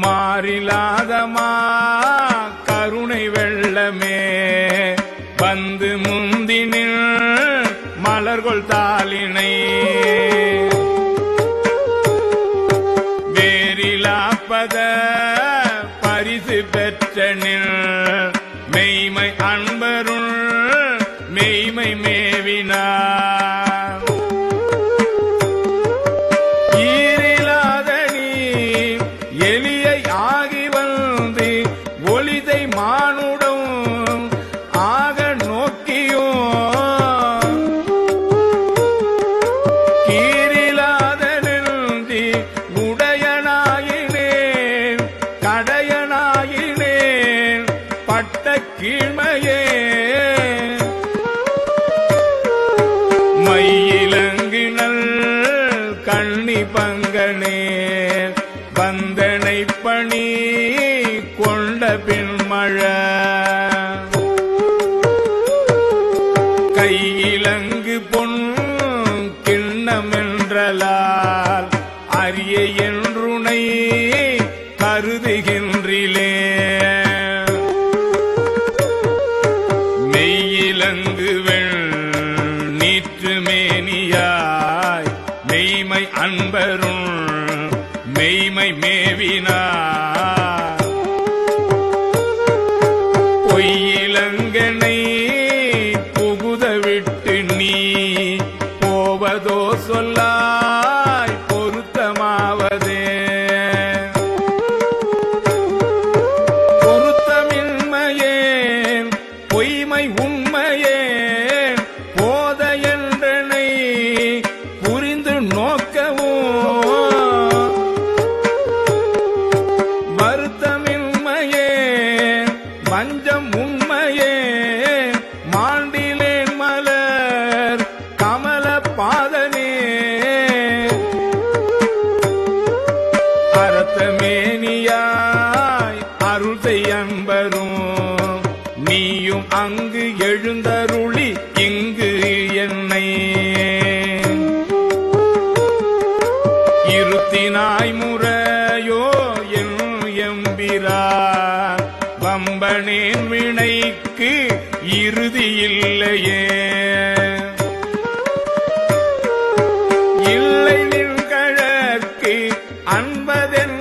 மாறிலாதமா? கருணை வெள்ளமே. வந்து முந்தினில் மலர்கொள் தாளினை. வேறிலாப்பத பரிசு பெற்றனில் மெய்மை அன் மயிலங்கினல் கண்ணி பங்கனே பந்தனை பணி கொண்ட பின்மழ. கையிலங்கு பொன் கிண்ணமென்றலால் அரிய இல்லையே. இல்லை நின்கழற்கு அன்பதென்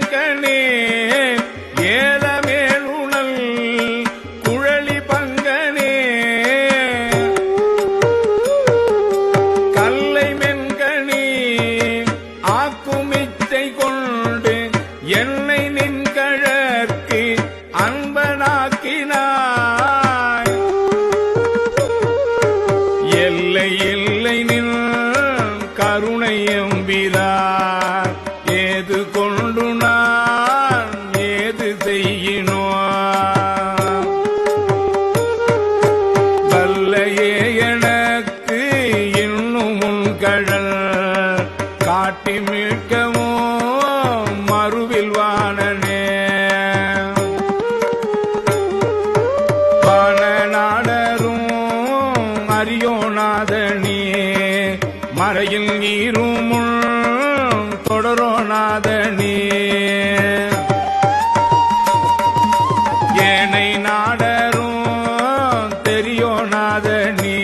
தொடரோநாதனே மறையில் நீரும் தொடரோநாதனே ஏனை நாடரும் தெரியோநாதனே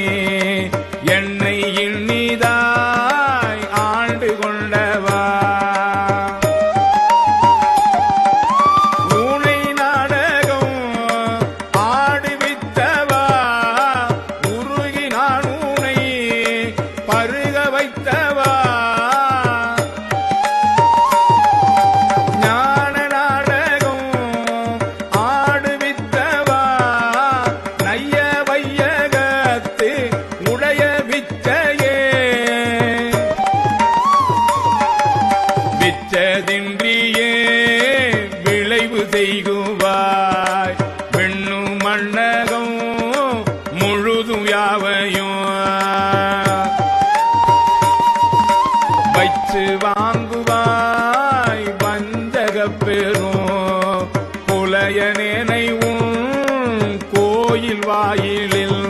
என்னை இன்னிதாய் ஆண்டு கொண்ட உணர்வாய் பெண்ணு மன்னகம் முழுதும் யாவையும் வைத்து வாங்குவாய் வஞ்சக பெறும் புலைய நினைவும் கோயில் வாயிலில்.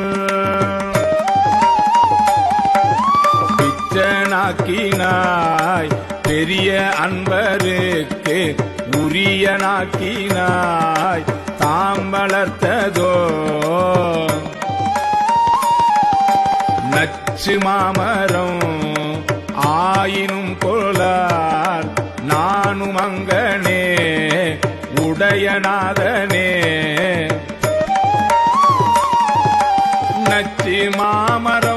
பிச்சனாக்கினார். பெரிய அன்பருக்கு உரிய நாக்கினாய் தாம் வளர்த்ததோ? நச்சு மாமரம் ஆயினும் கொளார் நானும் அங்கனே உடையநாதனே. நச்சு மாமரம்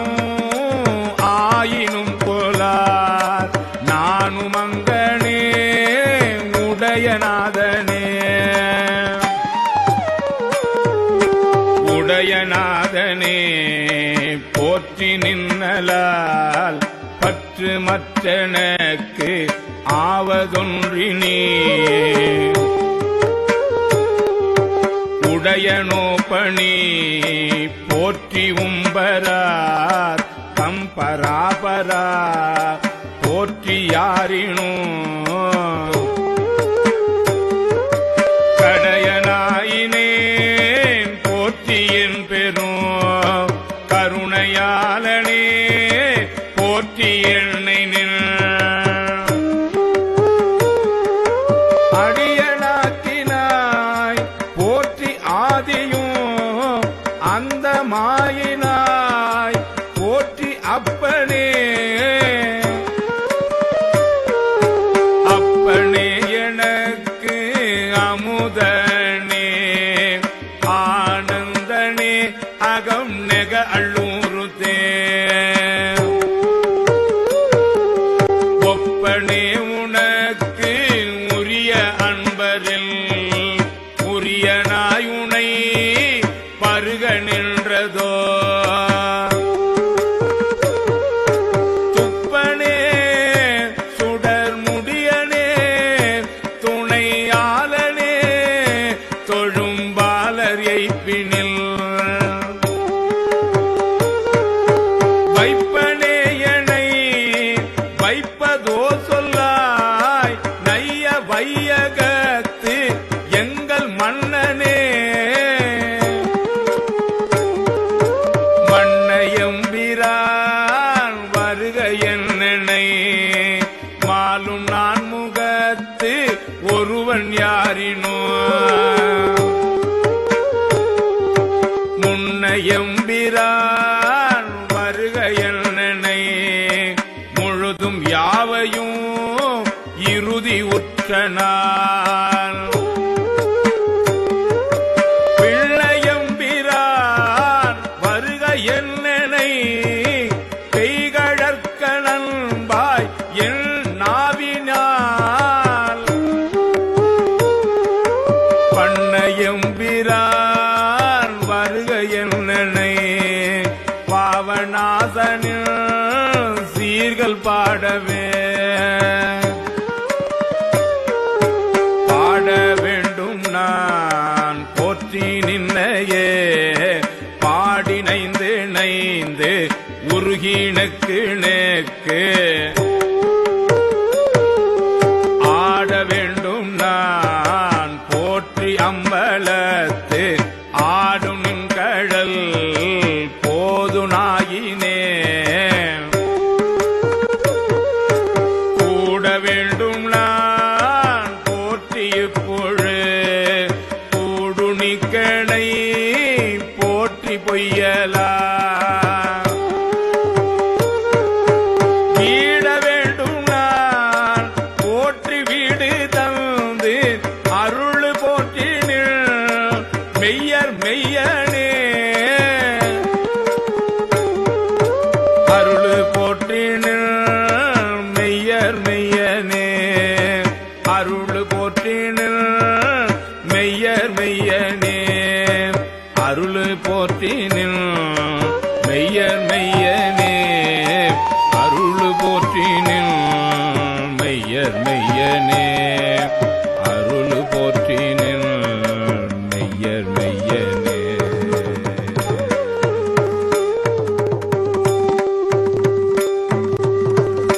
ஆதலால் பற்று மற்றனக்கு ஆவதொன்றினே. உடையனோ பணி போற்றி உம்பரார் தம்பராபரா போற்றி யாரினும் நாயினா எம்பிரான் வருக என்னை முழுதும் யாவையும் இறுதி உற்றன புகழ்கள் பாடவே.